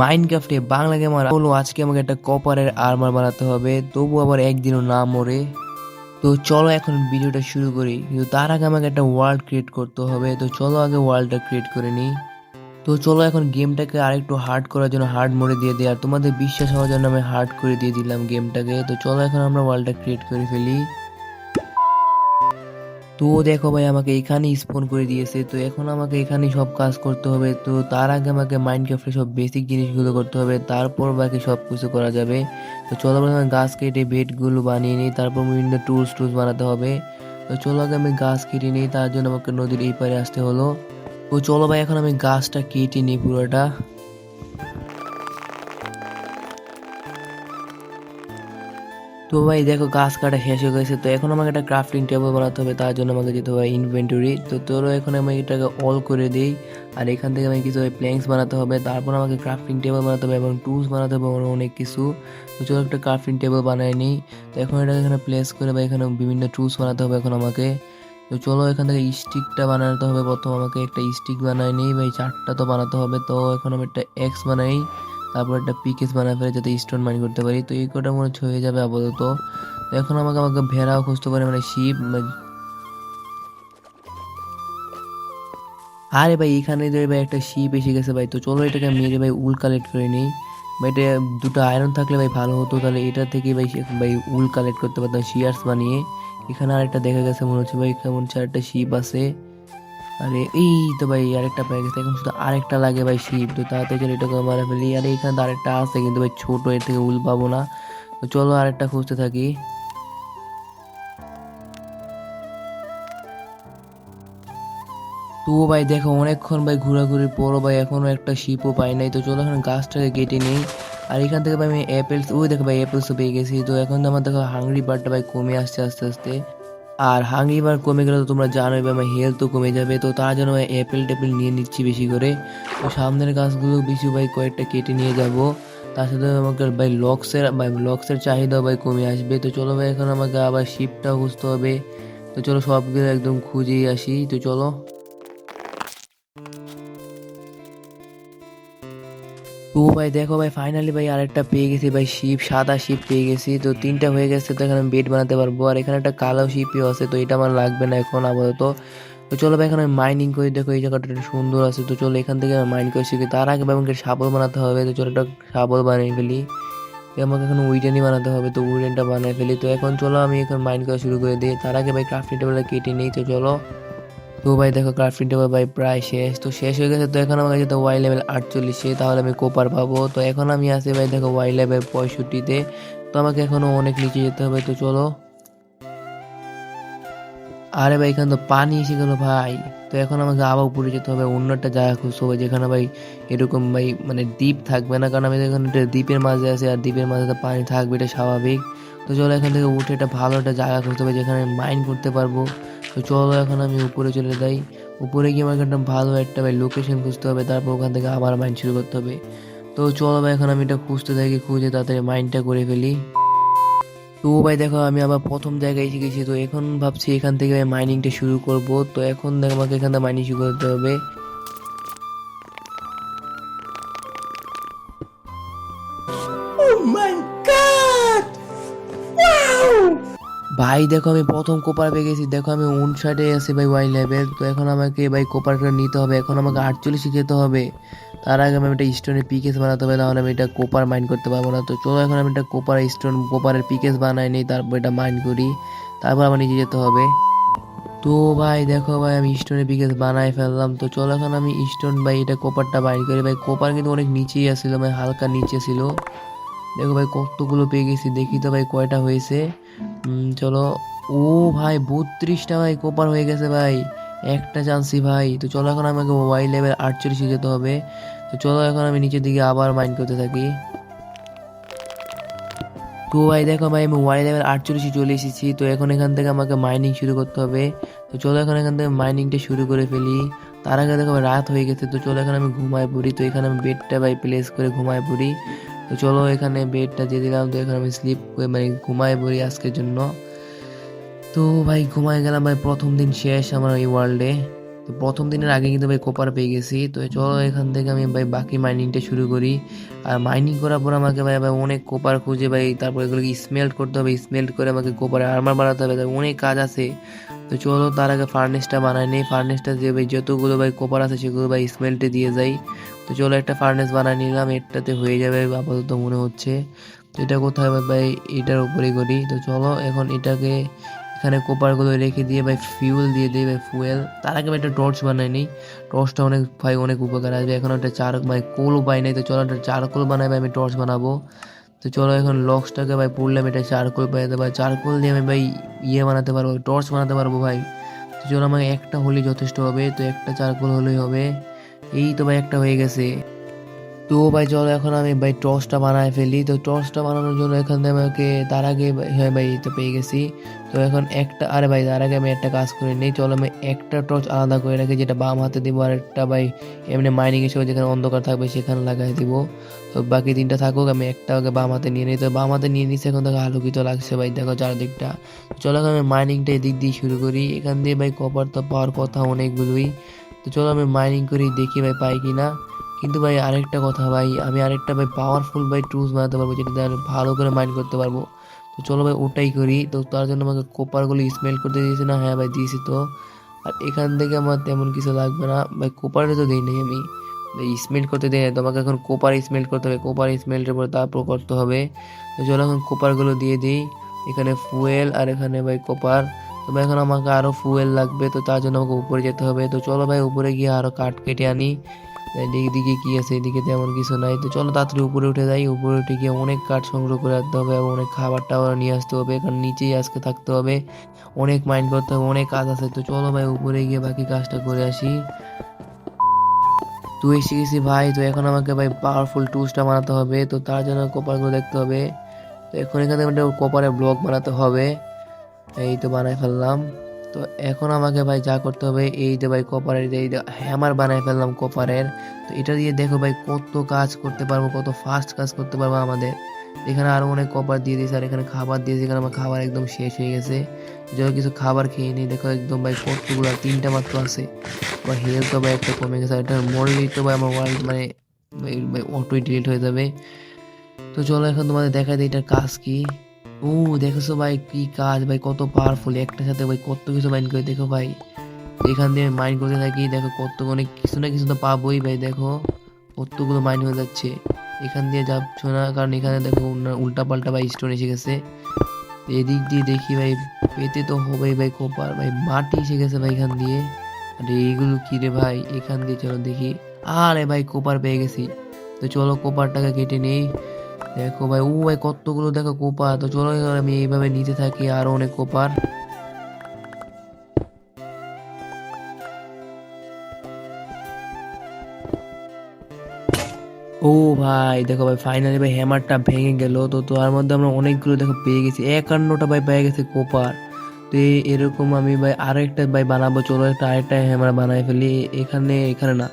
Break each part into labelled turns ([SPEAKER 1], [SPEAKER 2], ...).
[SPEAKER 1] মাইনক্রাফটে Bangla gamer হলো আজকে আমাকে একটা কপারের আর্মার বানাতে হবে তবু আবার একদিনও না মরে। তো চলো এখন ভিডিওটা শুরু করি। কিন্তু তার আগে আমাকে একটা ওয়ার্ল্ড ক্রিয়েট করতে হবে, তো চলো আগে ওয়ার্ল্ডটা ক্রিয়েট করে নিই। তো চলো এখন গেমটাকে আরেকটু হার্ড করার জন্য হার্ড মোড়ে দিয়ে দিই। আর তোমাদের বিশ্বাস হওয়ার জন্য আমি হার্ড করে দিয়ে দিলাম গেমটাকে তো চলো এখন আমরা ওয়ার্ল্ডটা ক্রিয়েট করে ফেলি। তো দেখো ভাই, আমাকে এখানেই স্পন করে দিয়েছে। তো এখন আমাকে এখানেই সব কাজ করতে হবে। তো তার আগে আমাকে মাইনক্রাফটে সব বেসিক জিনিসগুলো করতে হবে। তারপর বাকি সব কিছু করা যাবে। তো চলো প্রথমে গাছ কেটে বেডগুলো বানিয়ে নিই। তারপর বিভিন্ন টুলস টুলস বানাতে হবে। তো চলো আগে আমি গাছ কেটে নিই। তার জন্য আমাকে নদীর এই পারে আসতে হলো। তো চলো ভাই, এখন আমি গাছটা কেটে নিই পুরোটা। তো ভাই দেখো গাছ কাটা শেষ হয়ে গেছে, তো এখন আমাকে একটা ক্রাফটিং টেবিল বানাতে হবে, তার জন্য আমাকে যেতে হবে ইনভেন্টরি তো তোরও এখন আমি এটাকে অল করে দিই, আর এখান থেকে আমি কিছু প্ল্যাঙ্কস বানাতে হবে, তারপর আমাকে ক্রাফটিং টেবিল বানাতে হবে এবং টুলস বানাতে হবে অনেক কিছু। তো চলো একটা ক্রাফটিং টেবিল বানাই নিই, তো এখন এটাকে এখানে প্লেস করে বা এখানে বিভিন্ন টুলস বানাতে হবে এখন আমাকে। তো চলো এখান থেকে স্টিকটা বানাতে হবে, প্রথম আমাকে একটা স্টিক বানাই নিই বা এই চারটা তো বানাতে হবে, তো এখন আমি একটা এক্স বানাই। তারপর একটা পিকেস বানায় ফেলে যাতে স্টোন মাইন করতে পারি। তো এই কটা মনে হয়ে যাবে আপাতত। এখন আমাকে আমাকে ভেড়াও খুঁজতে পারে মানে শিপ আরে ভাই, এখানে যে ভাই একটা শিপ এসে গেছে ভাই। তো চলো এটাকে মেরে ভাই উল কালেক্ট করে নিই। ভাই, এটা দুটো আয়রন থাকলে ভাই ভালো হতো। তাহলে এটা থেকে ভাই ভাই উল কালেক্ট করতে পারতাম শিয়ার্স বানিয়ে। এখানে আরেকটা দেখা গেছে মনে হচ্ছে ভাই, কেমন চারটা শিপ আছে। আরে, এই তো ভাই, আরেকটা পেয়ে গেছে এখন শুধু আরেকটা লাগে ভাই শিপ তো তাড়াতাড়ি চলে এটাকে মারা ফেলি। আরে, এখানে তো আরেকটা আছে কিন্তু ভাই, ছোট, এর থেকে উল পাবো না। তো চলো আরেকটা খুঁজতে থাকি। তো ভাই, দেখো, অনেকক্ষণ ভাই ঘোরাঘুরির পরও ভাই এখনও একটা শিপও পাই নাই। তো চলো এখন গাছটাকে কেটে নেই। আর এখান থেকে ভাই আমি অ্যাপেলস ওই দেখো ভাই অ্যাপেলসও পেয়ে গেছি। তো এখন তো আমার দেখো হাংরি বারটা ভাই কমে আসছে আস্তে আস্তে। আর হাঙ্গিবার বার কমে গেলে তো তোমরা জানোই আমার হেলথও কমে যাবে, তো তার জন্য অ্যাপেল ট্যাপেল নিয়ে নিচ্ছি বেশি করে। তো সামনের গাছগুলো বেশি ভাই কয়েকটা কেটে নিয়ে যাব। তার সাথে আমাকে ভাই লক্সের ভাই লক্সের চাহিদা ভাই কমে আসবে। তো চলো ভাই এখন আমাকে আবার শিপটাও খুঁজতে হবে। তো চলো সবগুলো একদম খুঁজেই আসি। তো চলো। তো ভাই, দেখো ভাই ফাইনালি ভাই আরেকটা পেয়ে গেছি ভাই শিপ সাদা শিপ পেয়ে গেছি। তো তিনটা হয়ে গেছে, তো এখানে বেড বানাতে পারব। আর এখানে একটা কালো শিপও আছে, তো এটা আমার লাগবে না এখন আপাতত। তো চলো ভাই, এখন মাইনিং করি। দেখো, এই জায়গাটা সুন্দর আছে। তো চলো এখান থেকে আমি মাইন করে শিখি তার আগে ভাই, আমাকে শাবল বানাতে হবে। তো চলো একটা শাবল বানিয়ে ফেলি। আমাকে এখন উইডেনই বানাতে হবে। তো উইডেনটা বানিয়ে ফেলি। তো এখন চলো আমি এখন মাইন করা শুরু করে দিই। তার আগে ভাই ক্রাফটিং টেবিলটা কেটে নিই। তো চলো তো ভাই দেখো ক্রাফটিং টেবিল ভাই প্রায় শেষ, তো শেষ হয়ে গেছে। তো এখন আমাকে যেতে ওয়াই লেভেল আটচল্লিশে তাহলে আমি কোপার পাবো। তো এখন আমি আসি ভাই দেখো ওয়াই লেভেল পঁয়ষট্টিতে, তো আমাকে এখনও অনেক নিচে যেতে হবে, তো চলো। আরে ভাই এখানে তো পানি এসে গেলো ভাই। তো এখন আমাকে আবার উপরে যেতে হবে অন্য একটা জায়গা খুঁজতে হবে, যেখানে ভাই এরকম ভাই মানে দ্বীপ থাকবে না, কারণ আমি তো এখানে একটা দ্বীপের মাঝে আছি, আর দ্বীপের মাঝে তো পানি থাকবে, এটা স্বাভাবিক। তো চলো এখান থেকে উঠে একটা ভালো একটা জায়গা খুঁজতে হবে, যেখানে মাইন করতে পারব। তো চলো এখন আমি উপরে চলে যাই। উপরে গিয়ে আমাকে একটা ভালো একটা, ভাই লোকেশন খুঁজতে হবে। তারপর ওখান থেকে আবার মাইন্ড শুরু করতে হবে। তো চলো ভাই, এখন আমি এটা খুঁজতে থাকি খুঁজে তাড়াতাড়ি মাইন্ডটা করে ফেলি। তো ভাই, দেখো, আমি আবার প্রথম জায়গায় এসে গেছি। তো এখন ভাবছি এখান থেকে মাইনিংটা শুরু করব। তো এখন দেখো, আমাকে এখান থেকে মাইনিং শুরু করতে হবে। ভাই, দেখো আমি প্রথম কোপার পেয়ে গেছি। দেখো আমি উনষাটে আছি ভাই ওয়াই লেভেল তো এখন আমাকে ভাই কোপারটা নিতে হবে। এখন আমাকে আটচল্লিশে যেতে হবে। তার আগে আমি একটা স্টোনের পিকেস বানাতে হবে, নাহলে আমি এটা কোপার মাইন করতে পারব না। তো চলো এখন আমি একটা কোপার স্টোন কোপারের পিকেস বানাই নিই, তারপর এটা মাইন করি। তারপর আমার নিজে যেতে হবে। তো ভাই, দেখো ভাই, আমি স্টোনের পিকেস বানাই ফেললাম। তো চলো এখন আমি স্টোন ভাই, এটা কোপারটা বাইর করি। ভাই কোপার কিন্তু অনেক নিচেই আসছিল ভাই হালকা নিচে ছিল। দেখো ভাই কতগুলো পেয়ে গেছি, দেখি তো ভাই কয়টা হয়েছে। চলো। ও ভাই, বত্রিশটা ভাই কোপার হয়ে গেছে ভাই। একটা চান্সই ভাই। তো চলো এখন আমাকে ওয়াই লেভেল আটচল্লিশে যেতে হবে। তো চলো এখন আমি নিচের দিকে আবার মাইন্ড করতে থাকি। তো ভাই দেখো ভাই, আমি ওয়াই লেভেল আটচল্লিশে চলে এসেছি। তো এখন এখান থেকে আমাকে মাইনিং শুরু করতে হবে। তো চলো এখন এখান থেকে মাইনিংটা শুরু করে ফেলি। তার আগে দেখো রাত হয়ে গেছে। তো চলো এখন আমি ঘুমায় পড়ি। তো এখানে আমি বেডটা ভাই প্লেস করে ঘুমায় পড়ি। তো চলো এখানে বেডটা দিয়ে দিলাম, তো এখানে আমি স্লিপ মানে ঘুমায় পড়ি আজকের জন্য। তো ভাই, ঘুমায় গেলাম ভাই, প্রথম দিন শেষ আমার এই ওয়ার্ল্ডে তো প্রথম দিনের আগে কিন্তু ভাই কোপার পেয়ে গেছি। তো চলো এখান থেকে আমি ভাই বাকি মাইনিংটা শুরু করি। আর মাইনিং করার পর আমাকে ভাই ভাই অনেক কোপার খুঁজে ভাই, তারপর এগুলোকে স্মেল্ট করতে হবে স্মেল্ট করে আমাকে কোপারে আর্মার বানাতে হবে তাই অনেক কাজ আছে। তো চলো তার আগে ফার্নেসটা বানাই নেই। ফার্নেসটা যে ভাই যতগুলো ভাই কোপার আছে সেগুলো ভাই স্মেল্টে দিয়ে যাই। তো চলো একটা ফার্নেস বানাই নিলাম, এটাতে হয়ে যাবে আপাতত মনে হচ্ছে। তো এটা কোথায় ভাই এটার উপরেই করি। তো চলো এখন এটাকে এখানে কোপারগুলো রেখে দিয়ে ভাই ফিউল দিয়ে দিই ভাই ফুয়েল তার আগে একটা টর্চ বানাই নিই। টর্চটা অনেক, ভাই অনেক উপকার আসবে। এখন একটা চার, ভাই কোল পাই নাই, তো চলো একটা চারকোল বানাই ভাই, আমি টর্চ বানাবো। তো চলো এখন লক্সটাকে ভাই পুড়লাম, এটা চারকোল পাই ভাই চারকোল দিয়ে আমি ভাই ইয়ে বানাতে পারব টর্চ বানাতে পারব ভাই। তো চলো আমাকে একটা হলেই যথেষ্ট হবে, তো একটা চারকোল হলেই হবে। এই তো ভাই একটা হয়ে গেছে। তো ভাই, চলো এখন আমি ভাই টর্চটা বানায় ফেলি। তো টর্চটা বানানোর জন্য এখান থেকে আমাকে তার আগে হ্যাঁ ভাই তো পেয়ে গেছি। তো এখন একটা, আরে ভাই, তার আগে আমি একটা কাজ করে নিই। চলো আমি একটা টর্চ আলাদা করে রাখি, যেটা বাম হাতে দিব আর একটা ভাই এমনি মাইনিং সময় যেখানে অন্ধকার থাকবে সেখানে লাগাই দিব। তো বাকি তিনটা থাকুক, আমি একটা আগে বাম হাতে নিয়ে নিই। তো বাম হাতে নিয়ে নিচ্ছি এখন দেখো আলোকিত লাগছে ভাই, দেখো চারদিকটা। চলো আমি মাইনিংটা এদিক দিয়ে শুরু করি। এখান দিয়ে ভাই কপার তো পাওয়ার কথা অনেকগুলোই। তো চলো আমি মাইনিং করি, দেখি ভাই পাই কিনা। কিন্তু ভাই, আরেকটা কথা ভাই, আমি আরেকটা ভাই পাওয়ারফুল ভাই টুলস বানাতে পারব, যেটা দিয়ে আমি ভালো করে মাইন্ড করতে পারব। তো চলো ভাই, ওটাই করি। তো তার জন্য আমাকে কোপারগুলো স্মেল করতে দিয়েছে না? হ্যাঁ ভাই, দিয়েছি তো। আর এখান থেকে আমার তেমন কিছু লাগবে না। ভাই কোপারে তো দিই আমি। ভাই স্মেল করতে নাই। তোমাকে এখন কোপার স্মেল করতে হবে। কোপার স্মেলটার পর তারপর করতে হবে। তো চলো এখন কোপারগুলো দিয়ে দিই। এখানে ফুয়েল আর এখানে ভাই কোপার তো ভাই, এখন আমাকে আরও ফুয়েল লাগবে। তো তার জন্য আমাকে উপরে যেতে হবে। তো চলো ভাই, উপরে গিয়ে আরও কাঠ কেটে আনি। এদিকে কি আছে, এদিকে তেমন কিছু নাই। তো চলো তাড়াতাড়ি উপরে উঠে যাই। উপরে উঠে গিয়ে অনেক কাঠ সংগ্রহ করে রাখতে হবে এবং অনেক খাবার টাবার নিয়ে আসতে হবে। কারণ নিচেই আজকে থাকতে হবে। অনেক মাইন্ড করতে হবে, অনেক কাজ আছে। তো চলো ভাই, উপরে গিয়ে বাকি কাজটা করে আসি। তো এসে গেছি ভাই। তো এখন আমাকে ভাই পাওয়ারফুল টুলসটা বানাতে হবে। তো তার জন্য কপারগুলো দেখতে হবে। তো এখন এখানে কপারের ব্লক বানাতে হবে। এই তো বানাই ফেললাম। তো এখন আমাকে ভাই যা করতে হবে, এই যে ভাই কপারের এই হ্যামার বানাই ফেললাম কপারের তো এটা দিয়ে দেখো ভাই কত কাজ করতে পারব, কত ফাস্ট কাজ করতে পারব আমাদের। এখানে আরও অনেক কপার দিয়ে দিয়েছে, আর এখানে খাবার দিয়েছে এখানে আমার খাবার একদম শেষ হয়ে গেছে। যখন কিছু খাবার খেয়ে নিই, দেখো একদম ভাই কতগুলো তিনটা মাত্র আছে। বা হেলথ তো ভাই একটা কমে গেছে, আর এটা মরলেই তো ভাই আমার ওয়ার্ল্ড মানে অটোই ডিলিট হয়ে যাবে। তো চলো এখন তোমাদের দেখা দিই এটার কাজ কি। ও দেখেছ ভাই কি কাজ ভাই, কত পাওয়ারফুল একটা সাথে ভাই কত কিছু মাইন্ড করে, দেখো ভাই। এখান দিয়ে মাইন্ড করতে থাকি, দেখো কত অনেক কিছু না কিছু তো পাবোই ভাই, দেখো। কতগুলো মাইন্ড হয়ে যাচ্ছে। এখান দিয়ে যাচ্ছ না, কারণ এখানে দেখো উল্টা পাল্টা ভাই স্টোন এসে গেছে। এদিক দিয়ে দেখি ভাই, পেতে তো হবেই ভাই কোপার ভাই মাটি এসে গেছে ভাই এখান দিয়ে। আরে এইগুলো কি রে ভাই? এখান দিয়ে চলো দেখি। আরে ভাই কোপার পেয়ে গেছি। তো চলো কোপারটাকে কেটে নেই। দেখো ভাই, ও ভাই কতগুলো, দেখো কোপার। তো চলো আমি এইভাবে নিতে থাকি আরও অনেক কোপার। ও ভাই, দেখো ভাই ফাইনালি ভাই হ্যামারটা ভেঙে গেল। তো তার মধ্যে আমরা অনেকগুলো, দেখো, পেয়ে গেছি। একান্নটা ভাই পেয়ে গেছে কোপার। তো এরকম আমি ভাই আরেকটা ভাই বানাবো। চলো একটা, আরেকটা হ্যামার বানাই ফেলি। এখানে এখানে না।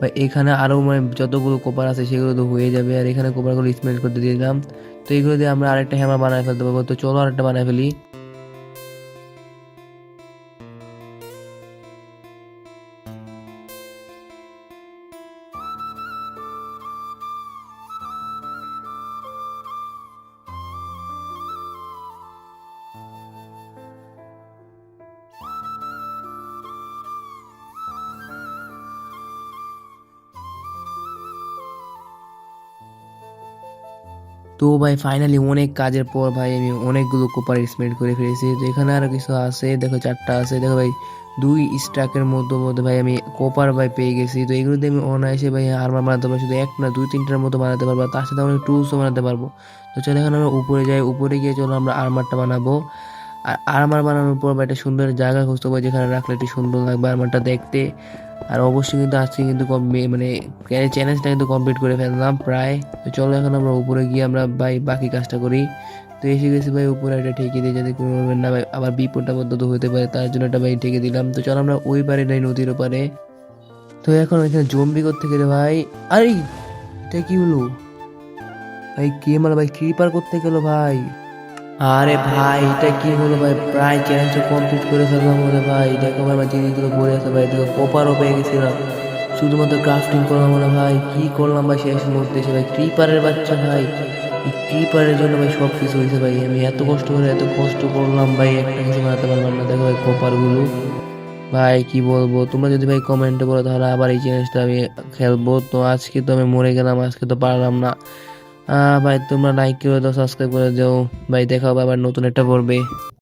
[SPEAKER 1] ভাই, এখানে আরও মানে যতগুলো কোপার আছে সেগুলো তো হয়ে যাবে, আর এখানে কোপারগুলো স্মেল করতে দিয়ে দিলাম। তো এগুলো দিয়ে আমরা আরেকটা হ্যামার বানায় ফেলতে পারব। তো চলো আরেকটা বানায় ফেলি। তো ভাই ফাইনালি অনেক কাজের পর ভাই আমি অনেকগুলো কোপার এক্সপেন্ড করে ফেলেছি। তো এখানে আরও কিছু আছে, দেখো চারটা আছে। দেখো ভাই, দুই স্ট্রাকের মধ্যে মধ্যে ভাই আমি কোপার ভাই পেয়ে গেছি। তো এগুলো দিয়ে আমি অনায়াসে ভাই আর্মার বানাতে পারব। শুধু এক না, দুই তিনটার মতো বানাতে পারব। তার সাথে অনেক টুলসও বানাতে পারব। তো চলো এখন আমরা উপরে যাই। উপরে গিয়ে চলো আমরা আর্মারটা বানাবো। আর আর্মার বানানোর পর ভাই একটা সুন্দর জায়গা খুঁজতে হবে যেখানে রাখলে একটু সুন্দর লাগবে আর্মারটা দেখতে। আর অবশ্যই কিন্তু আজকে কিন্তু মানে চ্যালেঞ্জটা কিন্তু কমপ্লিট করে ফেললাম প্রায়। তো চলো এখন আমরা উপরে গিয়ে আমরা ভাই বাকি কাজটা করি। তো এসে গেছি ভাই উপরে একটা ঠেকে দিয়ে যাতে কোনো না ভাই আবার বিপদটা পদ্ধত হতে পারে, তার জন্য একটা ভাই ঠেকে দিলাম। তো চলো আমরা ওই পারে নাই নদীর ওপারে। তো এখন এখানে জম্বি করতে গেলে ভাই, আরে এটা কি হলো? ভাই কে মারা ভাই ক্রিপার করতে গেলো ভাই। আরে ভাই, এটা কি হলো ভাই? প্রায় চ্যালেঞ্জটা কমপ্লিট করে ফেললাম বলে ভাই। দেখো ভাই, আমার জিনিসগুলো পড়ে আছে ভাই, দেখো কপারও পেয়ে গেছিলাম। শুধুমাত্র ক্রাফটিং করলাম বলে ভাই। কি করলাম ভাই শেষ মুহূর্তে এসে ভাই? ক্রিপারের বাচ্চা ভাই। এই ক্রিপারের জন্য ভাই সব কিছু হয়েছে ভাই। আমি এত কষ্ট করে, এত কষ্ট করলাম ভাই, একটা কিছু বানাতে পারলাম না। দেখো ভাই কপারগুলো ভাই, কি বলব? তোমরা যদি ভাই কমেন্টে বলো, তাহলে আবার এই চ্যালেঞ্জটা আমি খেলব। তো আজকে তো আমি মরে গেলাম, আজকে তো পারলাম না। ভাই, তোমরা লাইক করে দাও সাবস্ক্রাইব করে দাও। ভাই দেখা হবে আবার নতুন একটা পর্বে।